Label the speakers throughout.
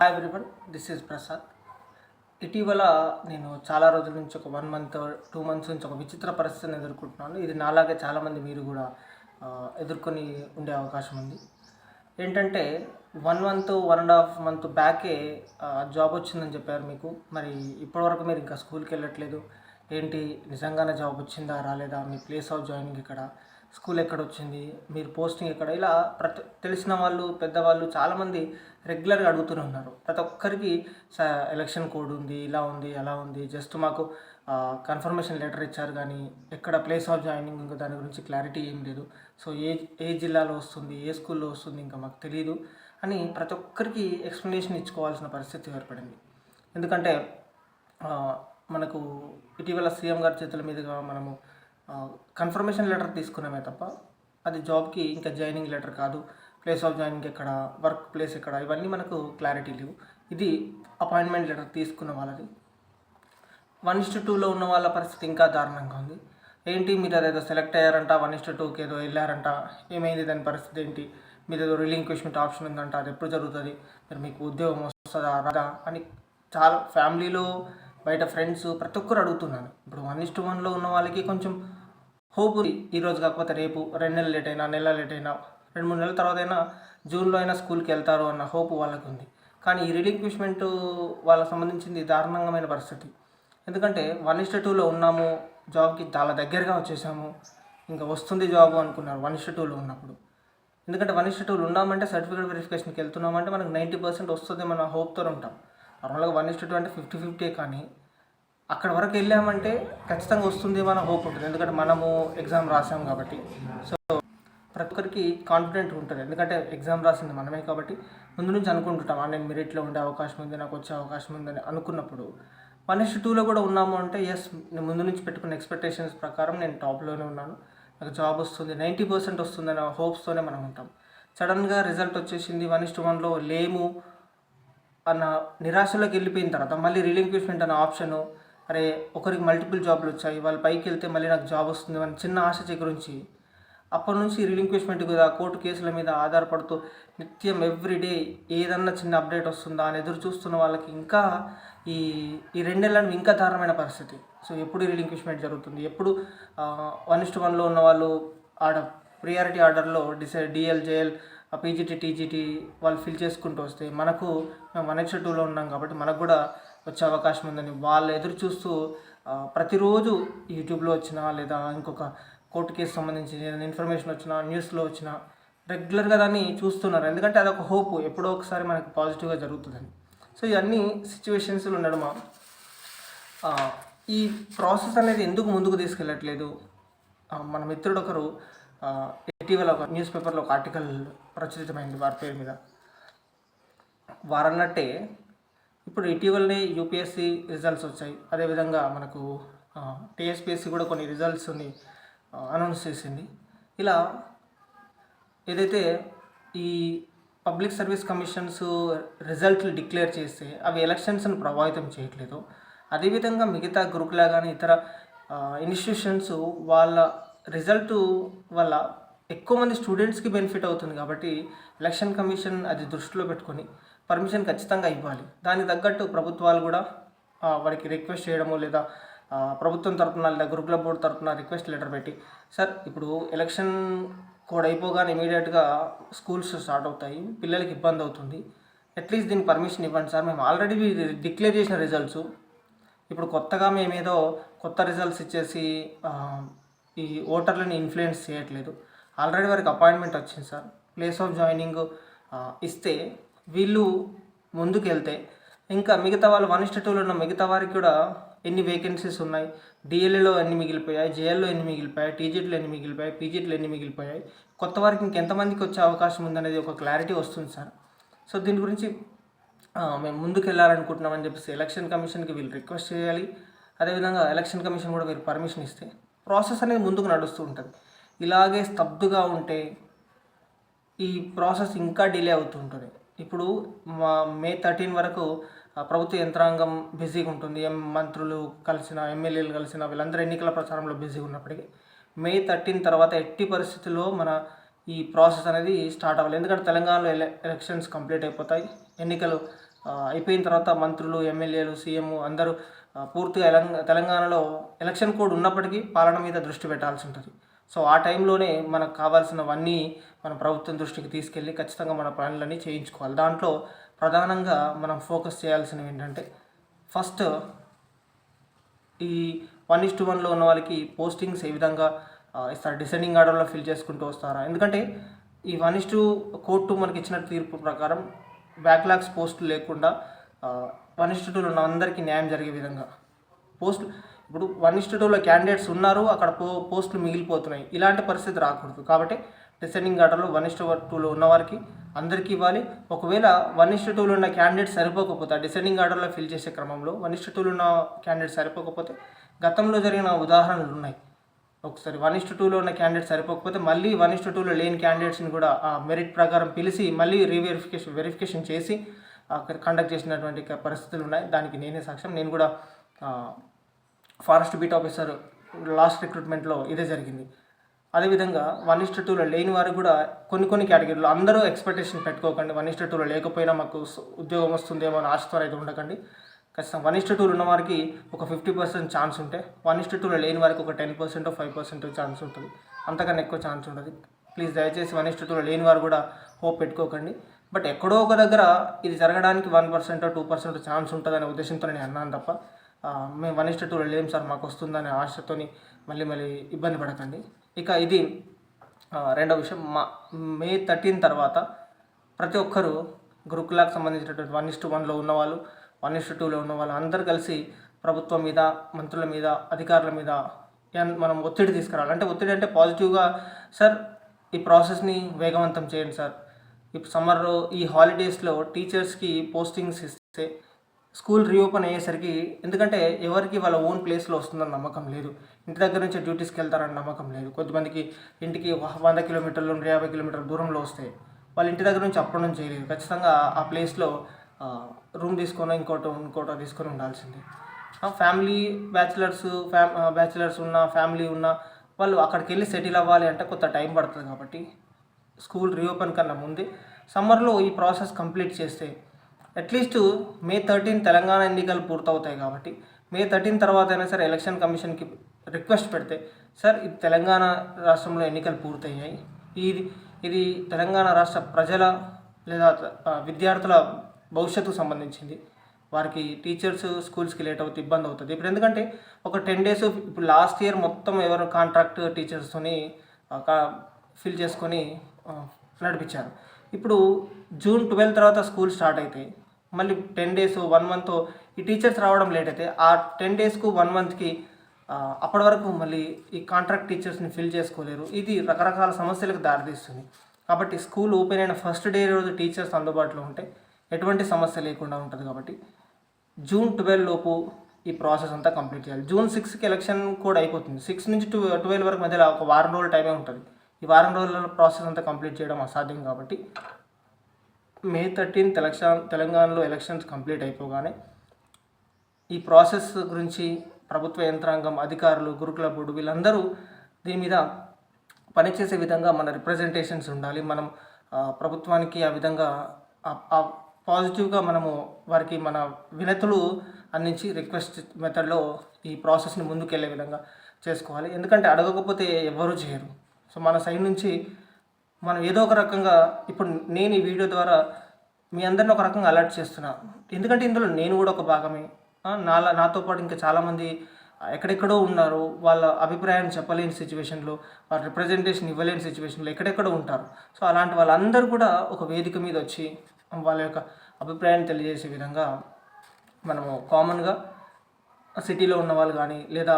Speaker 1: Hi everyone this is Prasad ఇటీవల నేను చాలా రోజుల నుంచి ఒక వన్ మంత్ టూ మంత్స్ నుంచి ఒక విచిత్ర పరిస్థితిని ఎదుర్కొంటున్నాను. ఇది నాలాగే చాలామంది మీరు కూడా ఎదుర్కొని ఉండే అవకాశం ఉంది. ఏంటంటే one month one and half month బ్యాకే job వచ్చిందని చెప్పారు మీకు. మరి ఇప్పటివరకు మీరు ఇంకా స్కూల్కి వెళ్ళట్లేదు. ఏంటి? నిజంగానే జాబ్ వచ్చిందా? రాలేదా? మీ ప్లేస్ ఆఫ్ జాయినింగ్ ఇక్కడ స్కూల్ ఎక్కడ వచ్చింది? మీరు పోస్టింగ్ ఎక్కడ? ఇలా ప్రతి తెలిసిన వాళ్ళు పెద్దవాళ్ళు చాలామంది రెగ్యులర్గా అడుగుతూనే ఉన్నారు. ప్రతి ఒక్కరికి స ఎలక్షన్ కోడ్ ఉంది ఇలా ఉంది అలా ఉంది. జస్ట్ మాకు కన్ఫర్మేషన్ లెటర్ ఇచ్చారు కానీ ఎక్కడ ప్లేస్ ఆఫ్ జాయినింగ్ ఇంకా దాని గురించి క్లారిటీ ఏం లేదు. సో ఏ ఏ జిల్లాలో వస్తుంది? ఏ స్కూల్లో వస్తుంది? ఇంకా మాకు తెలియదు అని ప్రతి ఒక్కరికి ఎక్స్ప్లెనేషన్ ఇచ్చుకోవాల్సిన పరిస్థితి ఏర్పడింది. ఎందుకంటే మనకు ఇటీవల సీఎం గారి చేతుల మీదుగా మనము కన్ఫర్మేషన్ లెటర్ తీసుకున్నామే తప్ప అది జాబ్కి ఇంకా జాయినింగ్ లెటర్ కాదు ప్లేస్ ఆఫ్ జాయినింగ్ ఎక్కడ వర్క్ ప్లేస్ ఎక్కడ ఇవన్నీ మనకు క్లారిటీ లేవు. ఇది అపాయింట్మెంట్ లెటర్ తీసుకున్న వాళ్ళది. వన్ ఇస్టు టూలో ఉన్న వాళ్ళ పరిస్థితి ఇంకా దారుణంగా ఉంది. ఏంటి మీరు అదేదో సెలెక్ట్ అయ్యారంట వన్ ఇస్టు టూకి ఏదో వెళ్ళారంట ఏమైంది దాని పరిస్థితి ఏంటి? మీరు ఏదో రిలింక్విష్మెంట్ ఆప్షన్ ఉందంట అది ఎప్పుడు జరుగుతుంది? మరి మీకు ఉద్యోగం వస్తుందా రాదా అని చాలా ఫ్యామిలీలో బయట ఫ్రెండ్స్ ప్రతి ఒక్కరు అడుగుతున్నాను ఇప్పుడు వన్ ఇస్టు వన్లో ఉన్న వాళ్ళకి కొంచెం హోప్ ఈరోజు కాకపోతే రేపు రెండు నెలలు లేట్ అయినా నెల లేట్ అయినా రెండు మూడు నెలల తర్వాత అయినా జూన్లో అయినా స్కూల్కి వెళ్తారు అన్న హోప్ వాళ్ళకు ఉంది. కానీ ఈ రిలింక్విష్మెంట్ వాళ్ళకి సంబంధించింది దారుణంగమైన పరిస్థితి. ఎందుకంటే వన్ ఇస్ట టూలో ఉన్నాము జాబ్కి చాలా దగ్గరగా వచ్చేసాము ఇంకా వస్తుంది జాబ్ అనుకున్నారు వన్ ఇస్ట్ టూలో ఉన్నప్పుడు. ఎందుకంటే వన్ ఇస్టు టూలు ఉన్నామంటే సర్టిఫికేట్ వెరిఫికేషన్కి వెళ్తున్నామంటే మనకు నైంటీ పర్సెంట్ వస్తుంది మన హోప్తో ఉంటాం. నార్మల్గా వన్ ఇస్టు టూ అంటే ఫిఫ్టీ ఫిఫ్టీ కానీ అక్కడ వరకు వెళ్ళామంటే ఖచ్చితంగా వస్తుంది మన హోప్ ఉంటుంది. ఎందుకంటే మనము ఎగ్జామ్ రాసాం కాబట్టి. సో ప్రతి ఒక్కరికి కాన్ఫిడెంట్ ఉంటుంది. ఎందుకంటే ఎగ్జామ్ రాసింది మనమే కాబట్టి ముందు నుంచి అనుకుంటుంటాం "ఆ, నేను మెరిట్లో ఉండే అవకాశం ఉంది నాకు వచ్చే అవకాశం ఉందని అనుకున్నప్పుడు. వన్ ఇస్ టూలో కూడా ఉన్నాము అంటే ఎస్ నేను ముందు నుంచి పెట్టుకున్న ఎక్స్పెక్టేషన్స్ ప్రకారం నేను టాప్లోనే ఉన్నాను. నాకు జాబ్ వస్తుంది నైంటీ పర్సెంట్ వస్తుందనే హోప్స్తోనే మనం ఉంటాం. సడన్గా రిజల్ట్ వచ్చేసింది వన్ ఇస్ వన్లో లేము. అన్న నిరాశలోకి వెళ్ళిపోయిన తర్వాత మళ్ళీ రిలింక్విష్మెంట్ అనే ఆప్షను అరే ఒకరికి మల్టిపుల్ జాబ్లు వచ్చాయి వాళ్ళు పైకి వెళ్తే మళ్ళీ నాకు జాబ్ వస్తుంది అని చిన్న ఆశ గురించి అప్పటి నుంచి రిలింక్విష్మెంట్ కదా కోర్టు కేసుల మీద ఆధారపడుతూ నిత్యం ఎవ్రీడే ఏదన్నా చిన్న అప్డేట్ వస్తుందా అని ఎదురు చూస్తున్న వాళ్ళకి ఇంకా ఈ ఈ రెండేళ్ళను ఇంకా దారుణమైన పరిస్థితి. సో ఎప్పుడు రిలింక్విష్మెంట్ జరుగుతుంది? ఎప్పుడు వన్ ఇస్ట్ వన్లో ఉన్న వాళ్ళు ఆడ ప్రియారిటీ ఆర్డర్లో డిసైడ్ డిఎల్ జేఎల్ ఆ పీజీటీ టీజీటీ వాళ్ళు ఫిల్ చేసుకుంటూ వస్తే మనకు మేము వన్ ఎక్స్ టూలో ఉన్నాం కాబట్టి మనకు కూడా వచ్చే అవకాశం ఉందని వాళ్ళు ఎదురు చూస్తూ ప్రతిరోజు యూట్యూబ్లో వచ్చినా లేదా ఇంకొక కోర్టు కేసు సంబంధించి ఇన్ఫర్మేషన్ వచ్చినా న్యూస్లో వచ్చినా రెగ్యులర్గా దాన్ని చూస్తున్నారు. ఎందుకంటే అదొక హోప్ ఎప్పుడో ఒకసారి మనకు పాజిటివ్గా జరుగుతుందని. సో ఇవన్నీ సిచ్యువేషన్స్లో ఉండడమా? ఈ ప్రాసెస్ అనేది ఎందుకు ముందుకు తీసుకెళ్ళట్లేదు? మన మిత్రుడు ఒకరు ఇటీవల ఒక న్యూస్ పేపర్లో ఒక ఆర్టికల్ ప్రచురితమైంది వారి పేరు మీద. వారన్నట్టే ఇప్పుడు ఇటీవలనే యూపీఎస్సి రిజల్ట్స్ వచ్చాయి. అదేవిధంగా మనకు టీఎస్పీఎస్సి కూడా కొన్ని రిజల్ట్స్ని అనౌన్స్ చేసింది. ఇలా ఏదైతే ఈ పబ్లిక్ సర్వీస్ కమిషన్స్ రిజల్ట్లు డిక్లేర్ చేస్తే అవి ఎలక్షన్స్ను ప్రభావితం చేయట్లేదు. అదేవిధంగా మిగతా గురుకులా కానీ ఇతర ఇన్స్టిట్యూషన్స్ వాళ్ళ రిజల్ట్ వల్ల ఎక్కువ మంది స్టూడెంట్స్కి బెనిఫిట్ అవుతుంది కాబట్టి ఎలక్షన్ కమిషన్ అది దృష్టిలో పెట్టుకొని పర్మిషన్ ఖచ్చితంగా ఇవ్వాలి. దానికి తగ్గట్టు ప్రభుత్వాలు కూడా వాడికి రిక్వెస్ట్ చేయడము లేదా ప్రభుత్వం తరపున లేదా గురుకుల బోర్డు తరపున రిక్వెస్ట్ లెటర్ పెట్టి సార్ ఇప్పుడు ఎలక్షన్ కోడ్ అయిపోగానే ఇమీడియట్గా స్కూల్స్ స్టార్ట్ అవుతాయి పిల్లలకి ఇబ్బంది అవుతుంది. అట్లీస్ట్ దీనికి పర్మిషన్ ఇవ్వండి సార్. మేము ఆల్రెడీ డిక్లేర్ చేసిన రిజల్ట్స్ ఇప్పుడు కొత్తగా మేమేదో కొత్త రిజల్ట్స్ ఇచ్చేసి ఈ ఓటర్లని ఇన్ఫ్లుయెన్స్ చేయట్లేదు. ఆల్రెడీ వారికి అపాయింట్మెంట్ వచ్చింది సార్. ప్లేస్ ఆఫ్ జాయినింగ్ ఇస్తే వీళ్ళు ముందుకు వెళ్తే ఇంకా మిగతా వాళ్ళు వన్ ఇస్ట్ టూలో ఉన్న మిగతా వారికి కూడా ఎన్ని వేకెన్సీస్ ఉన్నాయి డిఎల్ఏలో ఎన్ని మిగిలిపోయాయి జేఎల్లో ఎన్ని మిగిలిపోయాయి టీజీట్లో ఎన్ని మిగిలిపోయాయి పీజీట్లో ఎన్ని మిగిలిపోయాయి కొత్త వారికి ఇంకెంతమందికి వచ్చే అవకాశం ఉందనేది ఒక క్లారిటీ వస్తుంది సార్. సో దీని గురించి మేము ముందుకు వెళ్ళాలనుకుంటున్నామని చెప్పేసి ఎలక్షన్ కమిషన్కి వీళ్ళు రిక్వెస్ట్ చేయాలి. అదేవిధంగా ఎలక్షన్ కమిషన్ కూడా వీళ్ళు పర్మిషన్ ఇస్తే ప్రాసెస్ అనేది ముందుకు నడుస్తూ ఉంటుంది. ఇలాగే స్తబ్దుగా ఉంటే ఈ ప్రాసెస్ ఇంకా డిలే అవుతుంటుంది. ఇప్పుడు మా మే థర్టీన్ వరకు ప్రభుత్వ యంత్రాంగం బిజీగా ఉంటుంది. ఎం మంత్రులు కలిసిన ఎమ్మెల్యేలు కలిసిన వీళ్ళందరూ ఎన్నికల ప్రచారంలో బిజీగా ఉన్నప్పటికీ మే థర్టీన్ తర్వాత ఎట్టి పరిస్థితుల్లో మన ఈ ప్రాసెస్ అనేది స్టార్ట్ అవ్వాలి. ఎందుకంటే తెలంగాణలో ఎలె ఎలక్షన్స్ కంప్లీట్ అయిపోతాయి. ఎన్నికలు అయిపోయిన తర్వాత మంత్రులు ఎమ్మెల్యేలు సీఎం అందరూ పూర్తిగా తెలంగాణలో ఎలక్షన్ కోడ్ ఉన్నప్పటికీ పాలన మీద దృష్టి పెట్టాల్సి ఉంటుంది. సో ఆ టైంలోనే మనకు కావాల్సినవన్నీ మన ప్రభుత్వం దృష్టికి తీసుకెళ్ళి ఖచ్చితంగా మన పనులన్నీ చేయించుకోవాలి. దాంట్లో ప్రధానంగా మనం ఫోకస్ చేయాల్సినవి ఏంటంటే ఫస్ట్ ఈ వన్ ఇస్ టు వన్లో ఉన్న వాళ్ళకి పోస్టింగ్స్ ఏ విధంగా ఆ, ఇస్తారు? డిసెండింగ్ ఆర్డర్లో ఫిల్ చేసుకుంటూ వస్తారా? ఎందుకంటే ఈ వన్ ఇస్ టూ కోర్టు మనకి ఇచ్చిన తీర్పు ప్రకారం బ్యాక్లాగ్స్ పోస్టులు లేకుండా వన్ ఇస్ టూలో ఉన్న అందరికీ న్యాయం జరిగే విధంగా పోస్ట్ ఇప్పుడు వన్ ఇస్ టూలో క్యాండిడేట్స్ ఉన్నారు అక్కడ పో పోస్టులు మిగిలిపోతున్నాయి. ఇలాంటి పరిస్థితి రాకూడదు. కాబట్టి డిసెండింగ్ ఆర్డర్లో వన్ ఇస్ టూలో ఉన్న వారికి అందరికీ ఇవ్వాలి. ఒకవేళ వన్ ఇస్ట్ టూలో ఉన్న క్యాండిడేట్స్ సరిపోకపోతే డిసెండింగ్ ఆర్డర్లో ఫిల్ చేసే క్రమంలో వన్ ఇస్ టూలో ఉన్న క్యాండిడేట్స్ సరిపోకపోతే గతంలో జరిగిన ఉదాహరణలు ఉన్నాయి. ఒకసారి వన్ ఇస్ట్ టూలో ఉన్న క్యాండిడేట్ సరిపోకపోతే మళ్ళీ వన్ ఇస్ట్ టూలో లేని క్యాండిడేట్స్ని కూడా ఆ మెరిట్ ప్రకారం పిలిచి మళ్ళీ రీవెరిఫికేషన్ వెరిఫికేషన్ చేసి అక్కడ కండక్ట్ చేసినటువంటి పరిస్థితులు ఉన్నాయి. దానికి నేనే సాక్ష్యం. నేను కూడా ఫారెస్ట్ బీట్ ఆఫీసర్ లాస్ట్ రిక్రూట్మెంట్లో ఇదే జరిగింది. అదేవిధంగా వన్ ఇస్ట్ టూలో లేని వారు కూడా కొన్ని కొన్ని కేటగిరీలు అందరూ ఎక్స్పెక్టేషన్ పెట్టుకోకండి. వన్ ఇస్టర్ టూలో లేకపోయినా మాకు ఉద్యోగం వస్తుందేమో అని ఆశతో అయితే ఉండకండి. ఖచ్చితంగా వన్ ఇస్ట్ టూలు ఉన్న వారికి ఒక ఫిఫ్టీ పర్సెంట్ ఛాన్స్ ఉంటే వన్ ఇస్ట్ టూలో లేని వారికి ఒక ten percent five percent chance ఉంటుంది. అంతకన్నా ఎక్కువ ఛాన్స్ ఉంటుంది ప్లీజ్ దయచేసి వన్ ఇస్టర్ టూలో లేని వారు కూడా హోప్ పెట్టుకోకండి. బట్ ఎక్కడో ఒక దగ్గర ఇది జరగడానికి one percent two percent chance ఉంటుందనే ఉద్దేశంతో నేను అన్నాను తప్ప మేము వన్ ఇస్టర్ టూలో లేం సార్ మాకు వస్తుందనే ఆశతోని మళ్ళీ మళ్ళీ ఇబ్బంది పడకండి. ఇక ఇది రెండవ విషయం. మా మే థర్టీన్ తర్వాత ప్రతి ఒక్కరూ గురుకులాకు సంబంధించినటువంటి వన్ ఇస్టు వన్లో ఉన్నవాళ్ళు వన్ ఇస్టు టూలో ఉన్న వాళ్ళు అందరూ కలిసి ప్రభుత్వం మీద మంత్రుల మీద అధికారుల మీద ఎన్- మనం ఒత్తిడి తీసుకురావాలి. అంటే ఒత్తిడి అంటే పాజిటివ్గా సార్ ఈ ప్రాసెస్ని వేగవంతం చేయండి సార్. ఇప్పుడు సమ్మర్లో ఈ హాలిడేస్లో టీచర్స్కి పోస్టింగ్స్ ఇస్తే స్కూల్ రీఓపెన్ అయ్యేసరికి ఎందుకంటే ఎవరికి వాళ్ళ ఓన్ ప్లేస్లో వస్తుందని నమ్మకం లేదు. ఇంటి దగ్గర నుంచి డ్యూటీస్కి వెళ్తారని నమ్మకం లేదు. కొంతమందికి ఇంటికి వంద కిలోమీటర్లు నుండి యాభై కిలోమీటర్ల దూరంలో వస్తాయి వాళ్ళ ఇంటి దగ్గర నుంచి అప్పడం చేయలేదు. ఖచ్చితంగా ఆ ప్లేస్లో రూమ్ తీసుకొని ఇంకోటో ఇంకోటో తీసుకొని ఉండాల్సిందే. ఫ్యామిలీ బ్యాచిలర్స్ ఫ్యామ్ బ్యాచిలర్స్ ఉన్న ఫ్యామిలీ ఉన్న వాళ్ళు అక్కడికి వెళ్ళి సెటిల్ అవ్వాలి అంటే కొంత టైం పడుతుంది కాబట్టి స్కూల్ రీఓపెన్ కన్నా ముందే సమ్మర్లో ఈ ప్రాసెస్ కంప్లీట్ చేస్తే at least May thirteen Telangana ఎన్నికలు పూర్తవుతాయి కాబట్టి మే థర్టీన్ తర్వాత అయినా సరే ఎలక్షన్ కమిషన్కి రిక్వెస్ట్ పెడితే సార్ ఇది తెలంగాణ రాష్ట్రంలో ఎన్నికలు పూర్తయ్యాయి. ఇది ఇది తెలంగాణ రాష్ట్ర ప్రజల లేదా విద్యార్థుల భవిష్యత్తుకు సంబంధించింది. వారికి టీచర్స్ స్కూల్స్కి లేట్ అవుతుంది ఇబ్బంది అవుతుంది. ఇప్పుడు ఎందుకంటే ఒక టెన్ డేస్ ఇప్పుడు లాస్ట్ ఇయర్ మొత్తం ఎవరు కాంట్రాక్ట్ టీచర్స్తోని ఫిల్ చేసుకొని నడిపించారు. ఇప్పుడు జూన్ ట్వెల్వ్ తర్వాత స్కూల్ స్టార్ట్ అవుతాయి మళ్ళీ టెన్ డేస్ వన్ మంత్ ఈ టీచర్స్ రావడం లేట్ అయితే ఆ టెన్ డేస్కు వన్ మంత్కి అప్పటి వరకు మళ్ళీ ఈ కాంట్రాక్ట్ టీచర్స్ని ఫిల్ చేసుకోలేరు. ఇది రకరకాల సమస్యలకు దారితీస్తుంది. కాబట్టి స్కూల్ ఓపెన్ అయిన ఫస్ట్ డే రోజు టీచర్స్ అందుబాటులో ఉంటే ఎటువంటి సమస్య లేకుండా ఉంటుంది కాబట్టి జూన్ ట్వెల్వ్ లోపు ఈ ప్రాసెస్ అంతా కంప్లీట్ చేయాలి. జూన్ సిక్స్కి ఎలక్షన్ కూడా అయిపోతుంది. సిక్స్ నుంచి టూ ట్వెల్వ్ వరకు మధ్యలో ఒక వారం రోజుల టైమే ఉంటుంది. ఈ వారం రోజుల ప్రాసెస్ అంతా కంప్లీట్ చేయడం అసాధ్యం కాబట్టి మే థర్టీన్త్ ఎలక్షన్ తెలంగాణలో ఎలక్షన్స్ కంప్లీట్ అయిపోగానే ఈ ప్రాసెస్ గురించి ప్రభుత్వ యంత్రాంగం అధికారులు గురుకుల బోర్డు వీళ్ళందరూ దీని మీద పనిచేసే విధంగా మన రిప్రజెంటేషన్స్ ఉండాలి. మనం ప్రభుత్వానికి ఆ విధంగా పాజిటివ్గా మనము వారికి మన వినతులు అందించి రిక్వెస్ట్ మెథడ్లో ఈ ప్రాసెస్ని ముందుకెళ్ళే విధంగా చేసుకోవాలి. ఎందుకంటే అడగకపోతే ఎవరు చేయరు. సో మన సైడ్ నుంచి మనం ఏదో ఒక రకంగా ఇప్పుడు నేను ఈ వీడియో ద్వారా మీ అందరిని ఒక రకంగా అలర్ట్ చేస్తున్నా. ఎందుకంటే ఇందులో నేను కూడా ఒక భాగమే. నాలా నాతో పాటు ఇంకా చాలామంది ఎక్కడెక్కడో ఉన్నారు. వాళ్ళ అభిప్రాయం చెప్పలేని సిచ్యువేషన్లో వాళ్ళ రిప్రజెంటేషన్ ఇవ్వలేని సిచ్యువేషన్లో ఎక్కడెక్కడో ఉంటారు. సో అలాంటి వాళ్ళందరూ కూడా ఒక వేదిక మీద వచ్చి వాళ్ళ యొక్క అభిప్రాయాన్ని తెలియజేసే విధంగా మనము కామన్గా సిటీలో ఉన్న వాళ్ళు కానీ లేదా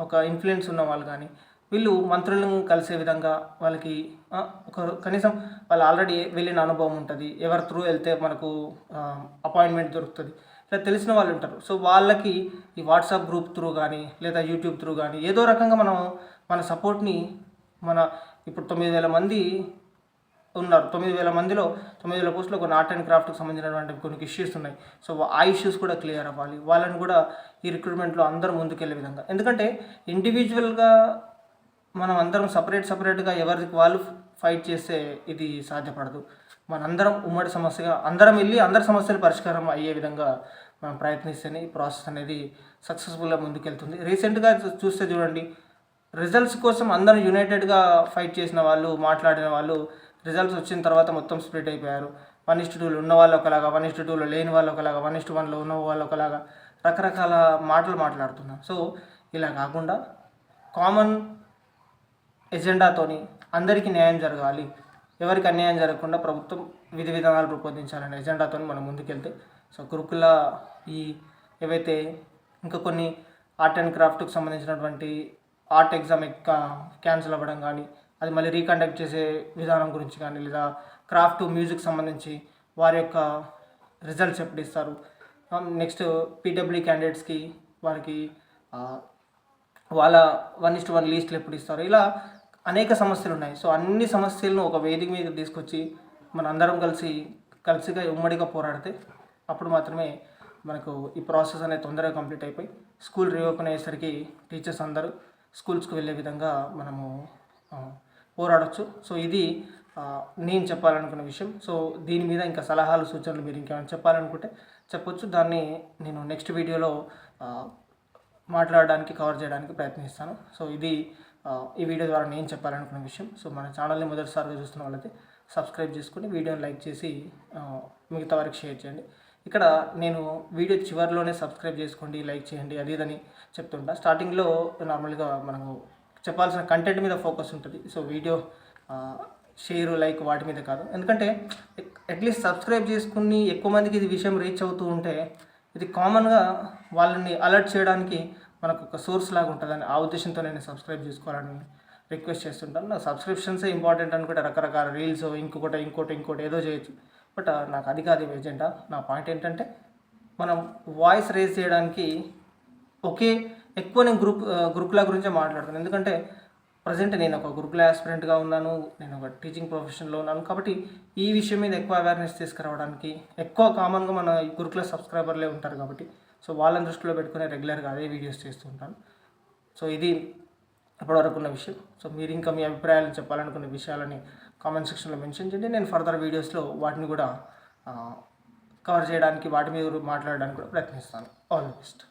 Speaker 1: ఒక ఇన్ఫ్లుయెన్స్ ఉన్న వాళ్ళు కానీ వీళ్ళు మంత్రులను కలిసే విధంగా వాళ్ళకి ఒక కనీసం వాళ్ళు ఆల్రెడీ వెళ్ళిన అనుభవం ఉంటుంది. ఎవరి త్రూ వెళ్తే మనకు అపాయింట్మెంట్ దొరుకుతుంది. ఇట్లా తెలిసిన వాళ్ళు ఉంటారు. సో వాళ్ళకి ఈ వాట్సాప్ గ్రూప్ త్రూ కానీ లేదా యూట్యూబ్ త్రూ కానీ ఏదో రకంగా మనం మన సపోర్ట్ని మన ఇప్పుడు తొమ్మిది వేల మంది ఉన్నారు. తొమ్మిది వేల మందిలో తొమ్మిది వేల పోస్టులో కొన్ని ఆర్ట్ అండ్ క్రాఫ్ట్కి సంబంధించినటువంటి కొన్ని ఇష్యూస్ ఉన్నాయి. సో ఆ ఇష్యూస్ కూడా క్లియర్ అవ్వాలి. వాళ్ళని కూడా ఈ రిక్రూట్మెంట్లో అందరూ ముందుకెళ్ళే విధంగా. ఎందుకంటే ఇండివిజువల్గా మనం అందరం సపరేట్ సపరేట్గా ఎవరికి వాళ్ళు ఫైట్ చేస్తే ఇది సాధ్యపడదు. మనందరం ఉమ్మడి సమస్యగా అందరం వెళ్ళి అందరి సమస్యలు పరిష్కారం అయ్యే విధంగా మనం ప్రయత్నిస్తేనే ఈ ప్రాసెస్ అనేది సక్సెస్ఫుల్గా ముందుకెళ్తుంది. రీసెంట్గా చూస్తే చూడండి రిజల్ట్స్ కోసం అందరూ యునైటెడ్గా ఫైట్ చేసిన వాళ్ళు మాట్లాడిన వాళ్ళు రిజల్ట్స్ వచ్చిన తర్వాత మొత్తం స్ప్లిట్ అయిపోయారు. వన్ ఇస్టు టూలో ఉన్న వాళ్ళు ఒకలాగా వన్ ఇస్టు టూలో లేని వాళ్ళు ఒకలాగా వన్ ఇస్టు వన్లో ఉన్న వాళ్ళు ఒకలాగా రకరకాల మాటలు మాట్లాడుతున్నారు సో ఇలా కాకుండా కామన్ ఎజెండాతోని అందరికీ న్యాయం జరగాలి. ఎవరికి అన్యాయం జరగకుండా ప్రభుత్వం విధి విధానాలు రూపొందించాలనే ఎజెండాతో మనం ముందుకెళ్తే సో గురుకుల ఈ ఏవైతే ఇంకా కొన్ని ఆర్ట్ అండ్ క్రాఫ్ట్కి సంబంధించినటువంటి ఆర్ట్ ఎగ్జామ్ క్యాన్సిల్ అవ్వడం కానీ అది మళ్ళీ రీకండక్ట్ చేసే విధానం గురించి కానీ లేదా క్రాఫ్ట్ మ్యూజిక్ సంబంధించి వారి యొక్క రిజల్ట్స్ ఎప్పుడు ఇస్తారు. నెక్స్ట్ పీడబ్ల్యూ క్యాండిడేట్స్కి వారికి వాళ్ళ వన్ ఇస్ట్ వన్ లీస్ట్లు ఎప్పుడు ఇస్తారు. ఇలా అనేక సమస్యలు ఉన్నాయి సో అన్ని సమస్యలను ఒక వేదిక మీద తీసుకొచ్చి మన అందరం కలిసి కలిసిగా ఉమ్మడిగా పోరాడితే అప్పుడు మాత్రమే మనకు ఈ ప్రాసెస్ అనేది తొందరగా కంప్లీట్ అయిపోయి స్కూల్ రీఓపెన్ అయ్యేసరికి టీచర్స్ అందరూ స్కూల్స్కి వెళ్ళే విధంగా మనము ఆ, పోరాడొచ్చు. సో ఇది నేను చెప్పాలనుకున్న విషయం. సో దీని మీద ఇంకా సలహాలు సూచనలు మీరు ఇంకేమైనా చెప్పాలనుకుంటే చెప్పొచ్చు. దాన్ని నేను నెక్స్ట్ వీడియోలో మాట్లాడడానికి కవర్ చేయడానికి ప్రయత్నిస్తాను. సో ఇది ఈ వీడియో ద్వారా నేను చెప్పాలనుకున్న విషయం. సో మన ఛానల్ని మొదటిసారిగా చూస్తున్న వాళ్ళైతే సబ్స్క్రైబ్ చేసుకుని వీడియోని లైక్ చేసి మిగతా వారికి షేర్ చేయండి. ఇక్కడ నేను వీడియో చివరిలోనే సబ్స్క్రైబ్ చేసుకోండి లైక్ చేయండి అది ఇదని చెప్తుంటా. స్టార్టింగ్లో నార్మల్గా మనము చెప్పాల్సిన కంటెంట్ మీద ఫోకస్ ఉంటుంది. సో వీడియో షేర్ లైక్ వాటి మీద కాదు. ఎందుకంటే అట్లీస్ట్ సబ్స్క్రైబ్ చేసుకుని ఎక్కువ మందికి ఇది విషయం రీచ్ అవుతూ ఉంటే ఇది కామన్గా వాళ్ళని అలర్ట్ చేయడానికి మనకు ఒక సోర్స్ లాగా ఉంటుందని ఆ ఉద్దేశంతో నేను సబ్స్క్రైబ్ చేసుకోవాలని రిక్వెస్ట్ చేస్తుంటాను. నా సబ్స్క్రిప్షన్సే ఇంపార్టెంట్ అనుకుంటే రకరకాల రీల్స్ ఇంకొకటి ఇంకోటి ఇంకోటి ఏదో చేయొచ్చు. బట్ నాకు అది కాదు ఏజెంటా నా పాయింట్ ఏంటంటే మనం వాయిస్ రేజ్ చేయడానికి ఒకే ఎక్కువ నేను గ్రూప్ గురుకుల గురించే మాట్లాడుతాను. ఎందుకంటే ప్రజెంట్ నేను ఒక గురుకుల ఆస్పిరెంట్గా ఉన్నాను నేను ఒక టీచింగ్ ప్రొఫెషన్లో ఉన్నాను. కాబట్టి ఈ విషయం మీద ఎక్కువ అవేర్నెస్ తీసుకురావడానికి ఎక్కువ కామన్గా మన ఈ గురుకుల సబ్స్క్రైబర్లే ఉంటారు కాబట్టి సో వాళ్ళని దృష్టిలో పెట్టుకుని రెగ్యులర్గా అదే వీడియోస్ చేస్తూ ఉంటాను. సో ఇది ఇప్పటివరకు ఉన్న విషయం. సో మీరు ఇంకా మీ అభిప్రాయాలు చెప్పాలనుకున్న విషయాలని కామెంట్ సెక్షన్లో మెన్షన్ చేయండి. నేను ఫర్దర్ వీడియోస్లో వాటిని కూడా కవర్ చేయడానికి వాటి మీద మాట్లాడడానికి కూడా ప్రయత్నిస్తాను. All the best